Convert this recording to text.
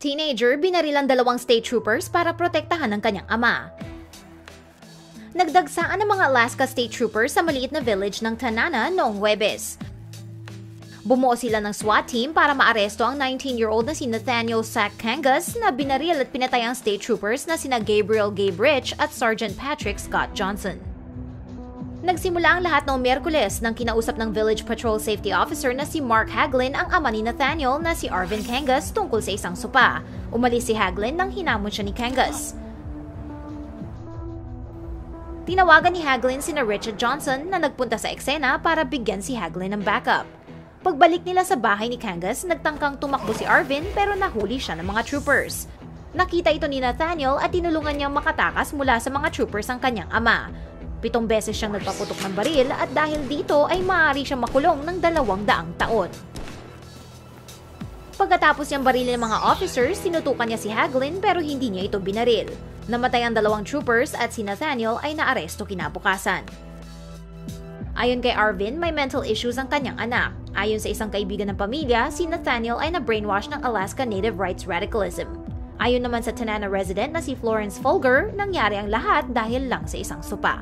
Teenager, binaril ang dalawang state troopers para protektahan ang kanyang ama. Nagdagsaan ang mga Alaska State Troopers sa maliit na village ng Tanana noong Huwebes. Bumuo sila ng SWAT team para maaresto ang 19-year-old na si Nathaniel Sack Kangas na binaril at pinatay ang state troopers na sina Gabriel Gabe Rich at Sergeant Patrick Scott Johnson. Nagsimula ang lahat noong Miyerkules nang kinausap ng Village Patrol Safety Officer na si Mark Haglin ang ama ni Nathaniel na si Arvin Kangas tungkol sa isang sopa. Umalis si Haglin nang hinamon siya ni Kangas. Tinawagan ni Haglin sina Richard Johnson na nagpunta sa eksena para bigyan si Haglin ng backup. Pagbalik nila sa bahay ni Kangas, nagtangkang tumakbo si Arvin pero nahuli siya ng mga troopers. Nakita ito ni Nathaniel at tinulungan niyang makatakas mula sa mga troopers ang kanyang ama. Pitong beses siyang nagpaputok ng baril at dahil dito ay maaari siyang makulong ng dalawang daang taon. Pagkatapos niyang barilin ng mga officers, sinutukan niya si Haglin pero hindi niya ito binaril. Namatay ang dalawang troopers at si Nathaniel ay naaresto kinabukasan. Ayon kay Arvin, may mental issues ang kanyang anak. Ayon sa isang kaibigan ng pamilya, si Nathaniel ay na-brainwash ng Alaska Native Rights Radicalism. Ayon naman sa Tanana resident na si Florence Folger, nangyari ang lahat dahil lang sa isang sopa.